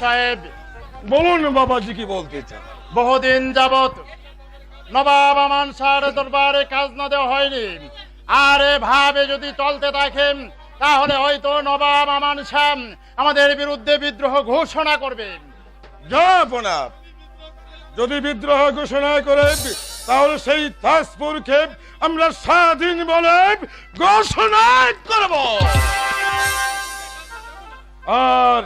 সাহেব বলুন বাবাজি কি বলতে চান বহুদিন যাবত নবাব আমান শাহর দরবারে খাজনা দেওয়া হয়নি। আর এভাবে যদি চলতে থাকেন তাহলে হয়তো নবাব আমান শাহ আমাদের বিরুদ্ধে বিদ্রোহ ঘোষণা করবেন। যাবনা যদি বিদ্রোহ ঘোষণা করে তাহলে সেই তাজপুর খেপ আমরা স্বাধীন বলে ঘোষণা করব। আর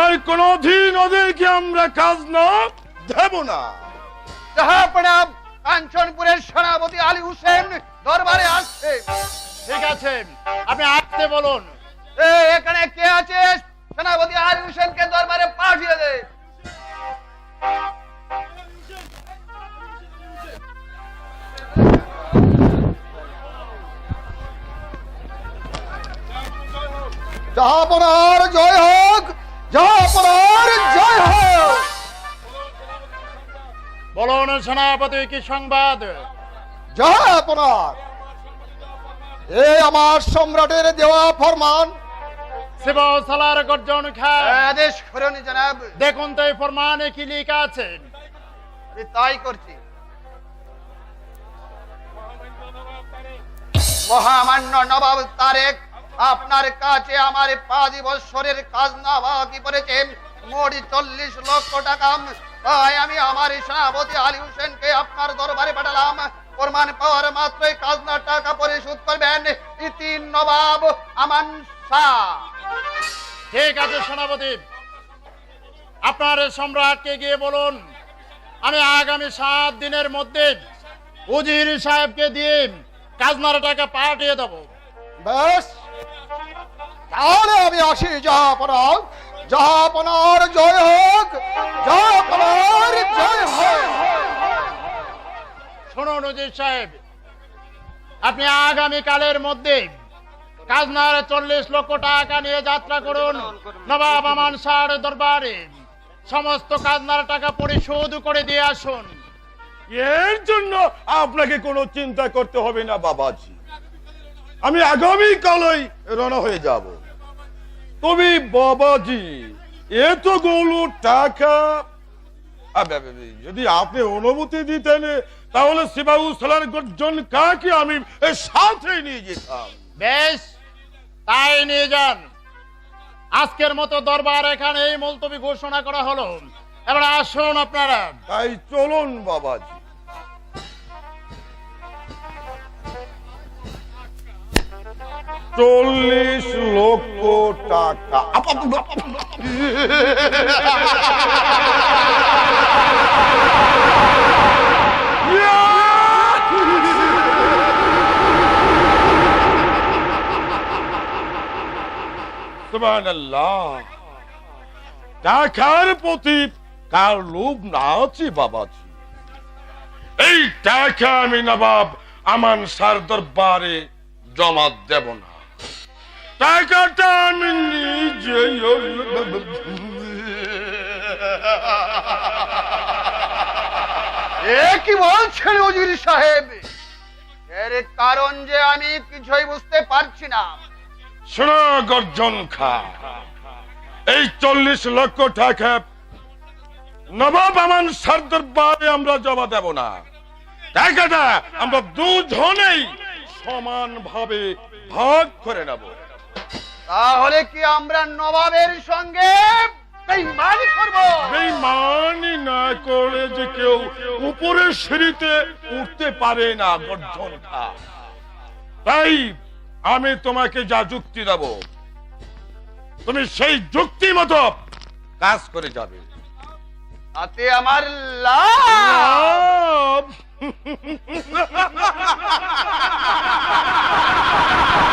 আর কোনদিন ওদেরকে আমরা কাজ না দেব না। জাহাপনা কাঞ্চনপুরের সেনাপতি আলী হোসেন দরবারে আসছে। ঠিক আছে আপনি আসতে বলুন। এ, এখানে কে আছে? সেনাপতি আলী হোসেনকে দরবারে পাঠিয়ে দে। জাহাপনার জয় হোক বলুন সেনাপতি কি সংবাদ? জাহাপনার এই আমার সম্রাটের দেওয়া ফরমান। শিব সালার গর্জন খান আদেশ করুন জনাব। দেখুন তো এই ফরমানে কি লেখা আছে। আমি তাই করছি। মহামান্য নবাব তারেক আপনার কাছে আমার পাঁচ বছরের খাজনা বাকি পড়েছে। মোট চল্লিশ লক্ষ টাকা। তাই আমি আমার সেনাপতি আলী হোসেনকে আপনার দরবারে পাঠালাম। প্রমাণ পাওয়ার মাত্রই টাকা পরিশোধ করবেন। ইতি নবাব আমান শাহ। ঠিক আছে সেনাপতি। আপনার সম্রাটকে গিয়ে বলুন আমি আগামী সাত দিনের মধ্যে উজির সাহেবকে দিয়ে কাজনার টাকা পাঠিয়ে দেবো। বেশ তাহলে আমি আসি জাহাপনার জাহাপনার জয় হোক জাহাপনার জয় হোক। শুনুন উজির সাহেব আপনি আগামী কালের মধ্যে কাজনার চল্লিশ লক্ষ টাকা নিয়ে যাত্রা করুন নবাব আমান শাহর দরবারে। সমস্ত কাজনার টাকা পরিশোধ করে দিয়ে আসুন। এর জন্য আপনাকে কোনো চিন্তা করতে হবে না বাবাজি। আমি আগামী কালই রওনা হয়ে যাব। তবে বাবাজি এতগুলো টাকা। যদি আপনি অনুমতি দিতেন তাহলে শিবাবু সালার গর্জন কাকে আমি সাথে নিয়ে যেতাম? বেশ তাই নিয়ে যান। আজকের মতো দরবার এখানে এই মুলতবি ঘোষণা করা হলো। এবার আসুন আপনারা। তাই চলুন বাবাজি। চল্লিশ লক্ষ টাকা। টাকার প্রতি কার লোভ না আছে বাবাজি। এই টাকা আমি নবাব, আমার সার দরবারে জমা দেব না। কি বলছেন উজির সাহেব? এর কারণ যে আমি কিছুই বুঝতে পারছি না। শোনো গর্জন খা। এই চল্লিশ লক্ষ টাকা নবাব আমান সার দরবারে আমরা জমা দেব না। টাকাটা আমরা দুজনেই সমান ভাবে ভাগ করে নেব। তাহলে কি আমরা নবাবের সঙ্গে করব? না করে যে কেউ উপরের সিঁড়িতে উঠতে পারে না তাই আমি তোমাকে যা যুক্তি দেব তুমি সেই যুক্তি মতো কাজ করে যাবে। তাতে আমার লাভ?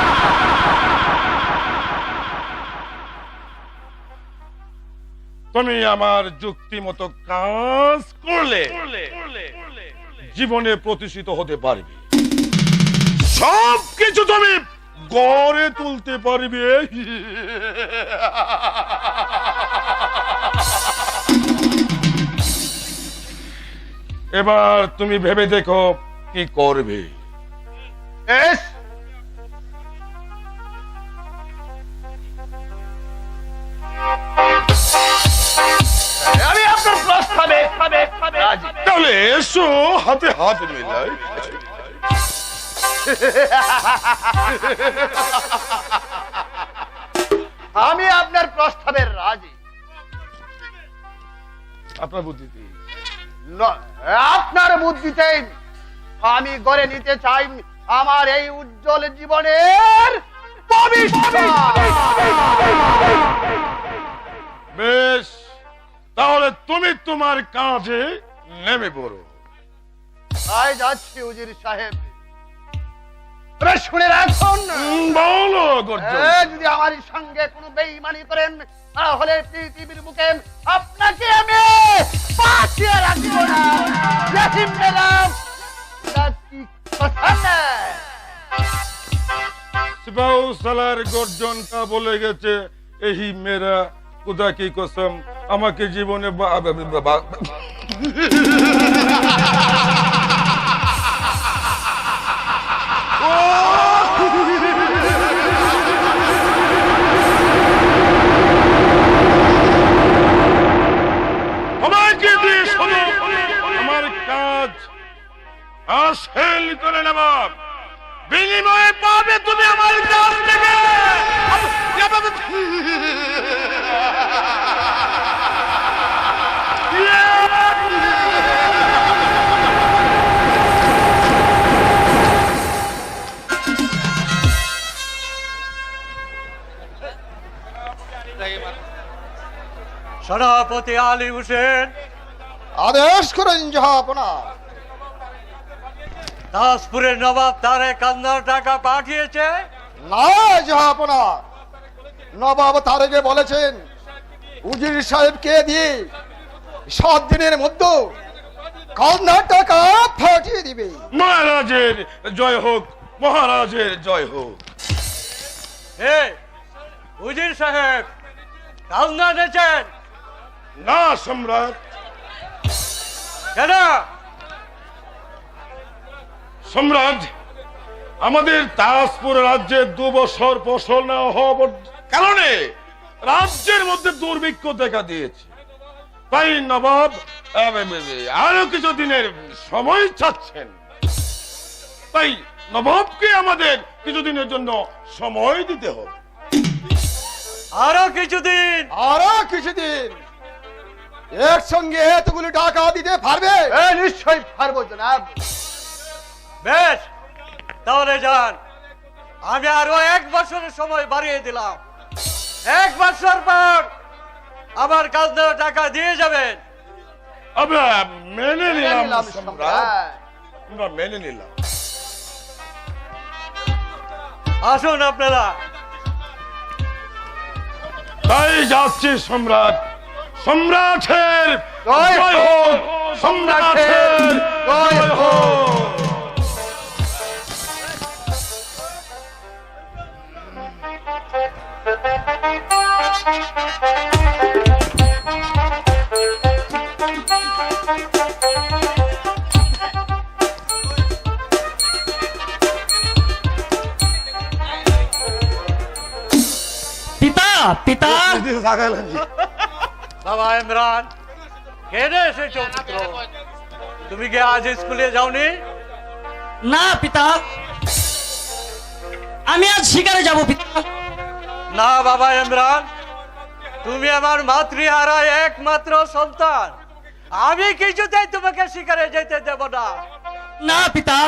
তুমি আমার যুক্তি মতো কাজ করলে জীবনে প্রতিষ্ঠিত হতে পারবে। সব কিছু তুমি গড়ে তুলতে পারবে। এবার তুমি ভেবে দেখো কি করবে। বেশ তাহলে এসো হাতে হাত মিলাই। আমি আপনার প্রস্তাবের রাজি। আপনার বুদ্ধিতে। আপনার বুদ্ধিতে আমি গড়ে নিতে চাই আমার এই উজ্জ্বল জীবনের ভবিষ্যৎ। বেশ। তাহলে তুমি তোমার কাজে নেমে পড়ো। তাই যাচ্ছি উজির সাহেব। তবে শুনে রাখুন উম, বলো যদি আমার সঙ্গে কোনো বেইমানি করেন তাহলে পৃথিবীর মুখে আপনাকে আমি বাঁচিয়ে রাখব না। ইয়াসিন ম্যাডাম কথা না? সিপাহু গর্জনটা বলে গেছে এই মেরা খুদা কি কসম আমাকে জীবনে সভাপতি আলী হোসেন। আদেশ করেন জাহাপনা দাসপুরের নবাব তারে কান্নার টাকা পাঠিয়েছে। না জাহাপনা নবাব তারেকে বলেছেন উজির সাহেবকে দিয়ে সাত দিনের মধ্যে কর্ণাটকা ফাটিয়ে দিবে? মহারাজের জয় হোক মহারাজের জয় হোক। হে উজির সাহেব কান্না এনেছেন না সম্রাট। কেন সম্রাট আমাদের তাজপুর রাজ্যে দু বছর ফসল না হওয়ার কারণে রাজ্যের মধ্যে দুর্ভিক্ষ দেখা দিয়েছে। তাই নবাব আরও কিছু দিনের সময় চাচ্ছেন। তাই নবাবকে আমাদের কিছুদিনের জন্য সময় দিতে হবে। আরও কিছুদিন! আরও কিছুদিন! একসঙ্গে এতগুলো টাকা দিতে পারবে? নিশ্চয়ই পারব জনাব। বেশ তাহলে যান। আমি আরও এক বছরের সময় বাড়িয়ে দিলাম। এক বছর পর আমার কাজদার টাকা দিয়ে যাবেন। আমরা মেনে নিলাম। আমরা মেনে নিলাম। আসুন আপনারা। তাই যাচ্ছি সম্রাট। সম্রাটের জয় হোক সম্রাটের জয় হোক। পিতা পিতা। বাবা ইমরান কেনে এসেছ পুত্র। তুমি কি আজ স্কুলে যাওনি? না পিতা। আমি আজ শিকারে যাব পিতা। না বাবা ইমরান তুমি আমার মাতৃহারা একমাত্র সন্তান। আমি কিছুতেই তোমাকে শিকারে যেতে দেব না। না পিতা।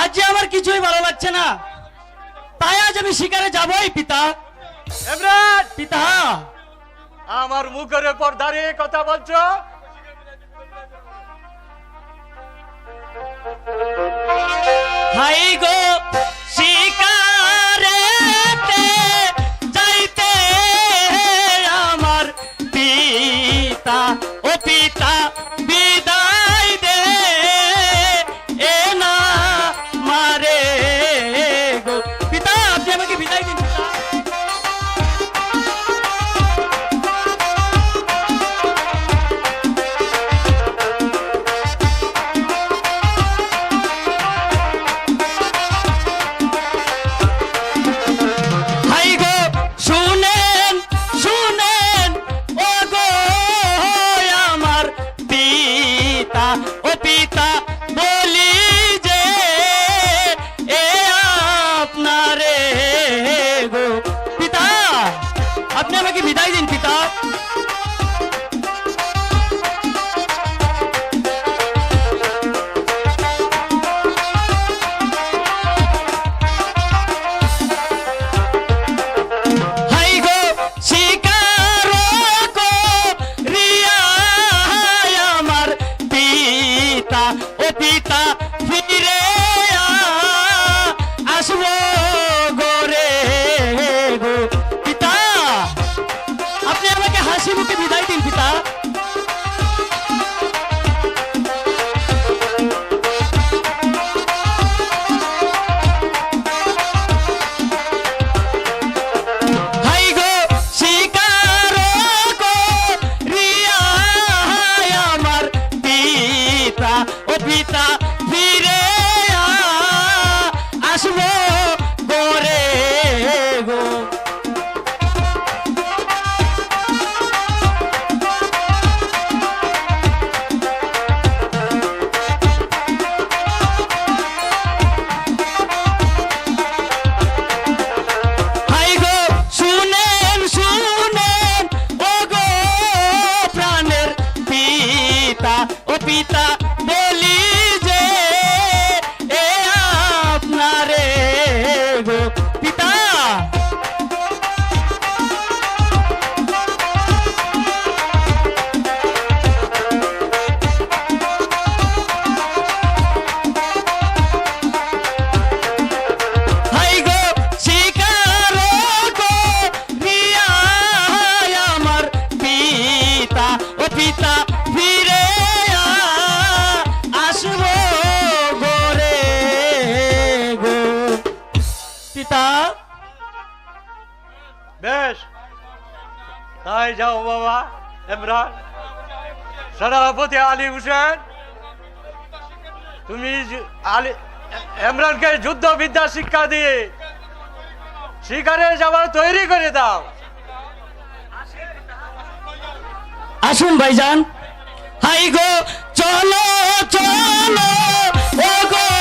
আজ যে আমার কিছুই ভালো লাগছে না তাই আজ আমি শিকারে যাবই পিতা। ইমরান! পিতা। আমার মুখের উপর দাঁড়িয়ে কথা বলছো? হাই গো আপনি আমাকে বিদায় দিন people. সভাপতি আলী হোসেন। তুমি আলী এমরানকে যুদ্ধ বিদ্যা শিক্ষা দিয়ে শিকারে যাওয়ার তৈরি করে দাও। আসুন ভাইজান। হাই গো, চলো চলো ও গো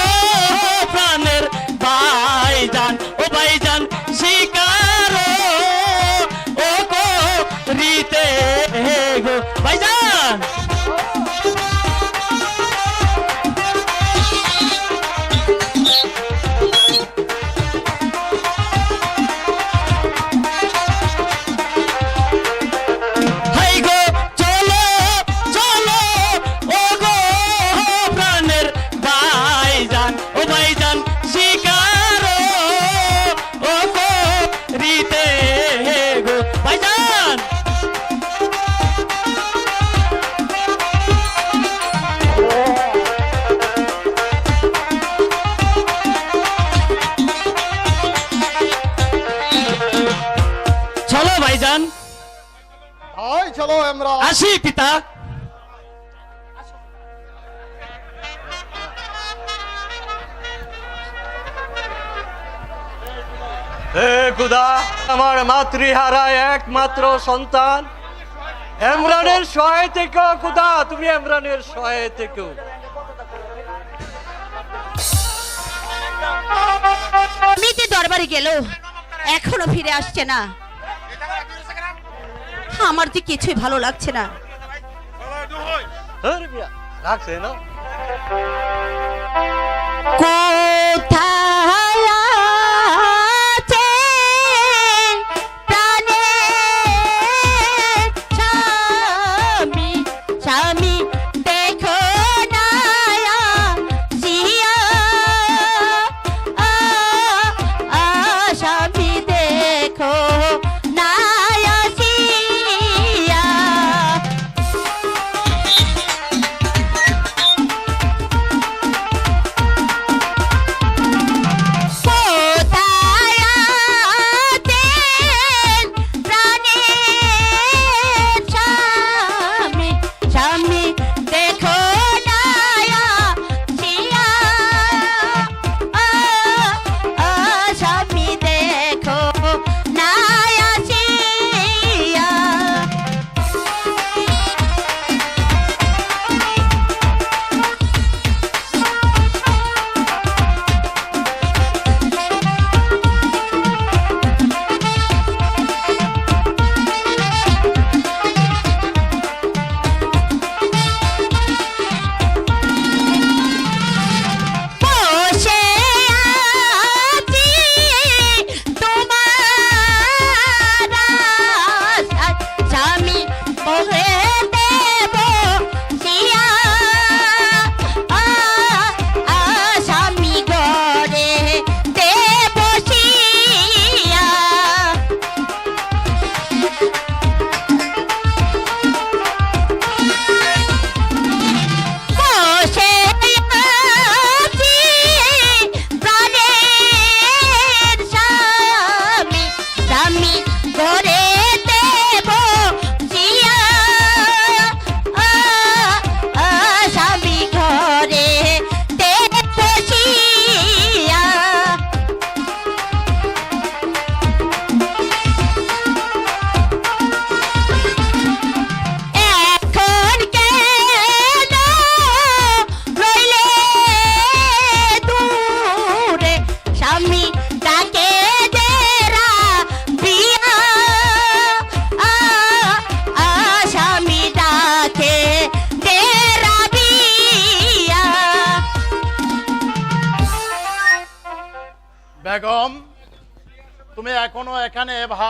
পিতা আমার মাতৃহারা একমাত্র সন্তান। এমরানের সহায় থেকে খুদা তুমি এমরানের সহায় থেকেও। মিতে দরবারে গেল এখনও ফিরে আসছে না। আমার তো কিছুই ভালো লাগছে না। ধর বিয়া লাগছে না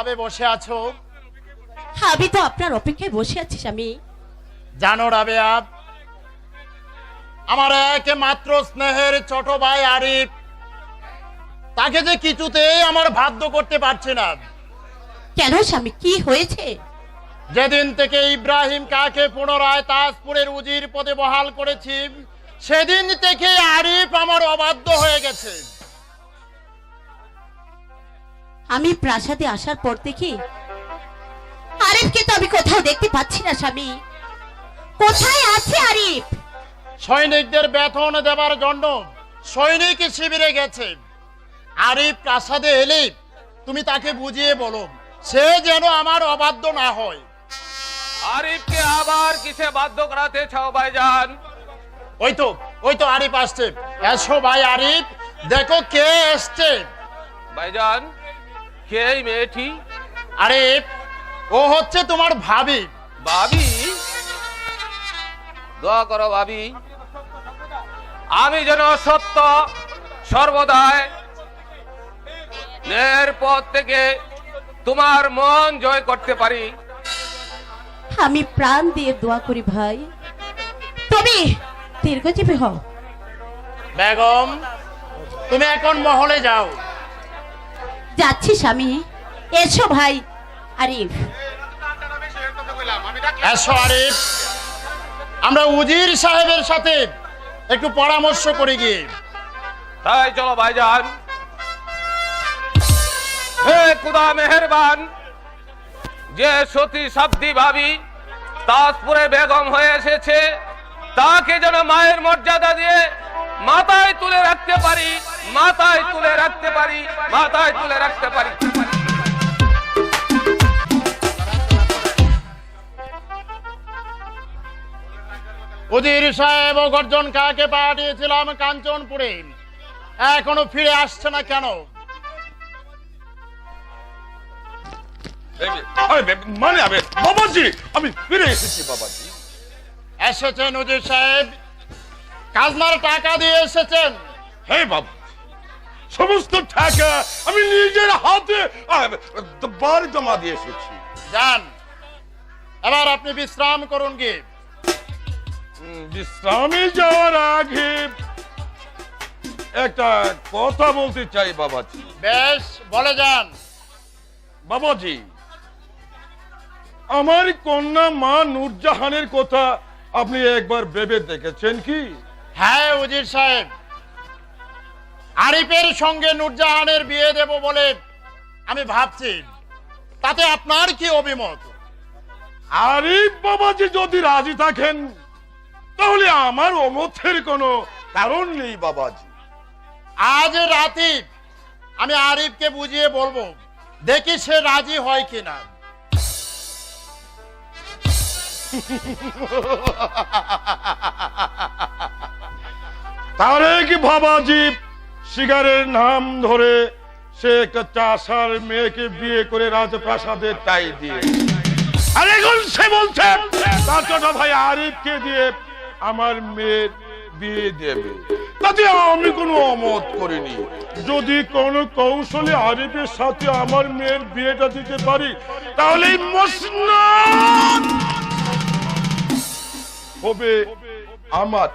এভাবে বসে আছো? আমি তো আপনার অপেক্ষায় বসে আছি স্বামী। জানো রাবেয়া আমার একমাত্র স্নেহের ছোট ভাই আরিফ তাকে যে কিছুতেই আমার বাধ্য করতে পারছে না। কেন স্বামী কি হয়েছে? যেদিন থেকে ইব্রাহিম কাকে পুনরায় তাজপুরের উজির পদে বহাল করেছি সেদিন থেকে আরিফ আমার অবাধ্য হয়ে গেছে। আমি প্রাসাদে আসার পর থেকে আরিফকে তো আমি কোথাও দেখতে পাচ্ছি না স্বামী। কোথায় আছে আরিফ? সৈনিকদের বেতন দেবার জন্য সৈনিক শিবিরে গেছে। আরিফ প্রাসাদে এলে তুমি তাকে বুঝিয়ে বলো সে যেন আমার অবাধ্য না হয়। আরিফকে আবার কিসে বাধ্য করাতে চাও ভাইজান? ওই তো ওই তো আরিফ আসছে। এসো ভাই আরিফ দেখো কে এসছে। ভাইজান কে এই মেয়েটি? আরিফ ও হচ্ছে তোমার ভাবি। ভাবি? দোয়া করো ভাবি। আমি যেন সত্য সর্বদাই ন্যায়ের পথ থেকে তোমার মন জয় করতে পারি। আমি প্রাণ দিয়ে দোয়া করি ভাই। তুমি দীর্ঘজীবী হও। বেগম তুমি এখন মহলে যাও। যাচ্ছি স্বামী এসো ভাই আরিফ। এসো আরিফ। আমরা উজির সাহেবের সাথে একটু পরামর্শ করে গিয়ে। তাই চলো ভাই ভাইজান। হে খুদা মেহেরবান যে সতী সাব্দি ভাবি তাজপুরে বেগম হয়ে এসেছে। তাকে যেন মায়ের মর্যাদা দিয়ে মাথায় তুলে রাখতে পারি মাথায় তুলে রাখতে পারি মাথায় তুলে রাখতে পারি। উজির সাহেব ও গর্জন কাকে পাঠিয়েছিলাম কাঞ্চনপুরে? এখনও ফিরে আসছে না কেন? মানে আবে বাবাজি আমি ফিরে এসেছি বাবাজি। এসেছেন উজির সাহেব। কাজনার টাকা দিয়ে এসেছেন। হে বাবা সমস্ত টাকা আমি নিজের হাতে বাড়ি জমা দিয়ে এসেছি। যান এবার আপনি বিশ্রাম করুন গিয়ে। বিশ্রামে যাওয়ার আগে একটা কথা বলতে চাই বাবাজি। বেশ বলে যান। বাবাজি আমার কন্যা মা নূরজাহানের কথা আপনি একবার ভেবে দেখেছেন কি? হ্যাঁ উজির সাহেব। আরিফের সঙ্গে নূরজাহানের বিয়ে দেব বলে আমি ভাবছি তাতে আপনার কি অভিমত? আরিফ বাবাজি যদি রাজি থাকেন তাহলে আমার অমথের কোনো কারণ নেই বাবাজি। আজ রাতে আমি আরিফকে বুঝিয়ে বলব দেখি সে রাজি হয় কিনা। তারেক বাবাজি শিগারের নাম ধরে সে একটা চাষার মেয়েকে বিয়ে করে রাজপ্রাসাদে টাই দিয়ে। বলছে ভাই দিয়ে আমার মেয়ের বিয়ে দেবে। তাতে আমি কোনো অমত করিনি। যদি কোনো কৌশলে আরিফের সাথে আমার মেয়ের বিয়েটা দিতে পারি, তাহলে হবে আমার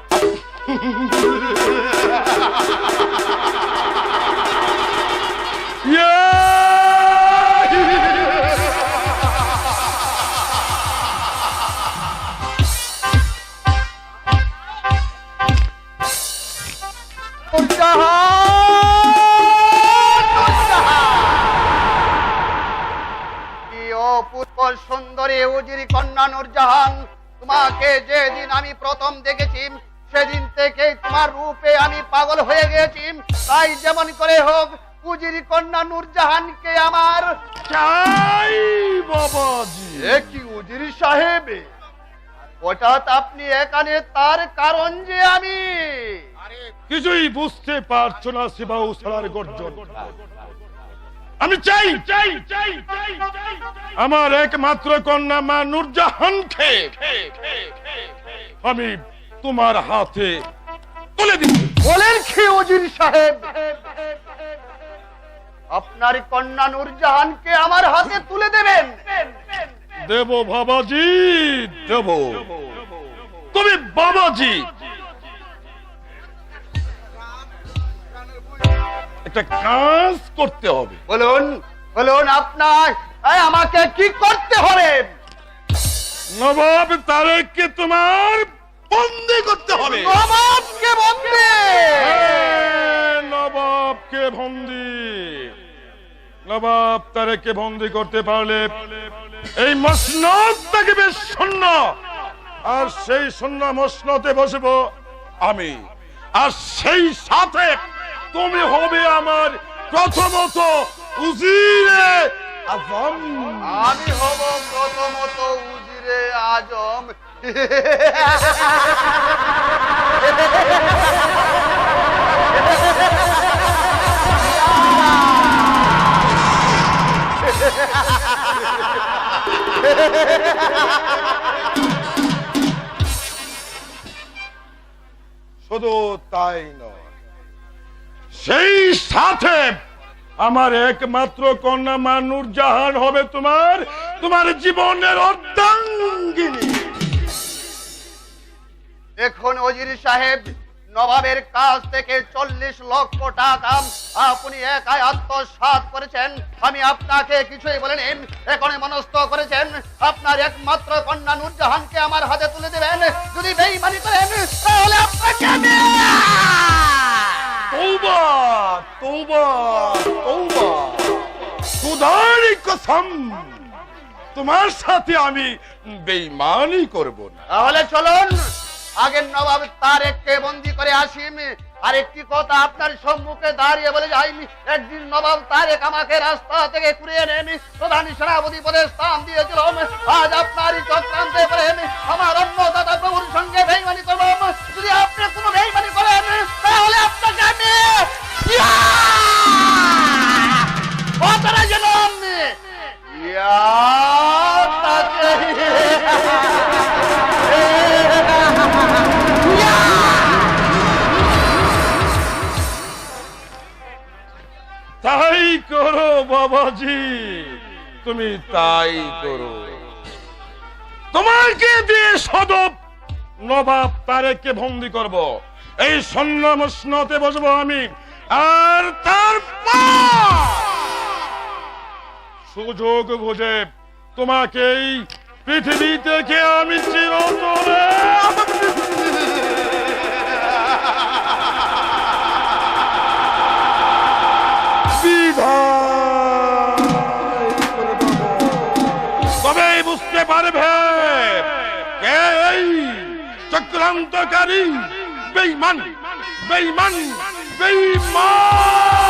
সুন্দরী উজির কন্যা নূরজাহান তোমাকে যেদিন আমি প্রথম দেখেছি সেদিন থেকে তোমার রূপে আমি পাগল হয়ে গেছি তাই যেমন করে হোক উজির কন্যা নূরজাহানকে আমার চাই বাবাজি। কি উজির সাহেব? হঠাৎ আপনি এখানে তার কারণ যে আমি কিছুই বুঝতে পারছ না শিবাউ সালার গর্জন। আমি চাই চাই চাই। আমার একমাত্র কন্যা মা নূরজাহানকে আমি তোমার হাতে তুলে দিচ্ছি বলেন কি উজির সাহেব? আপনার কন্যা নূরজাহানকে আমার হাতে তুলে দেবেন। দেব বাবাজি দেব। তুমি বাবাজি। একটা কাজ করতে হবে। বলুন বলুন আপনার আমাকে কি করতে হবে? নবাব তারেককে তোমার বন্দি করতে হবে। নবাবকে বন্দী। হ্যাঁ, নবাবকে বন্দি। নবাব তারেককে বন্দি করতে পারলে এই মসনদ থাকবে শূন্য। আর সেই শূন্য মসনদে বসবো আমি। আর সেই সাথে তুমি হবে আমার প্রথমত উজিরে আজম। আমি হব প্রথমত উজিরে আজম। শুধু তাই নয় সেই সাথে আমার একমাত্র কন্যা মানুর জাহান হবে তোমার তোমার জীবনের এখন অজির সাহেব, নবাবের কাছ থেকে চল্লিশ লক্ষ টাকা আপনি একাই আত্মসাৎ করেছেন। আমি আপনাকে কিছুই বলেন এখন মনস্থ করেছেন। আপনার একমাত্র কন্যা নূরজাহানকে আমার হাতে তুলে দেবেন। যদি বেইমানি করেন, তাহলে আপনাকে তৌবা তৌবা তৌবা। খুদারি কসম তোমার সাথে আমি বেঈমানি করব না। তাহলে চলুন, আগের নবাব তারেককে বন্দি করে আসিম। আর একটি কথা আপনার সম্মুখে দাঁড়িয়ে বলে যাই একদিন নবাব তারেক আমাকে রাস্তা থেকে কুড়িয়ে নেন প্রধান সেনাপতি পদে স্থান দিয়েছিল আজ আপনারই চক্রান্তে বলেন আমার অন্য দাদা প্রভুর সঙ্গে বেইমানি করব যদি আপনি কোনো বেইমানি করেন তাহলে আপনাকে আমি! কথাটা যেন ইয়া তাই করো, বাবাজি। তুমি তাই করো। তোমাকে দিয়ে সদব নবাব তারেককে বন্দি করব। এই সৈন্য মসনতে বসবো আমি। আর তার সুযোগ বুঝে তোমাকে এই পৃথিবী থেকে আমি চিরতরে তবেই বুঝতে পারবে? কে এই চক্রান্তকারী? বেইমান বেইমান বেইমান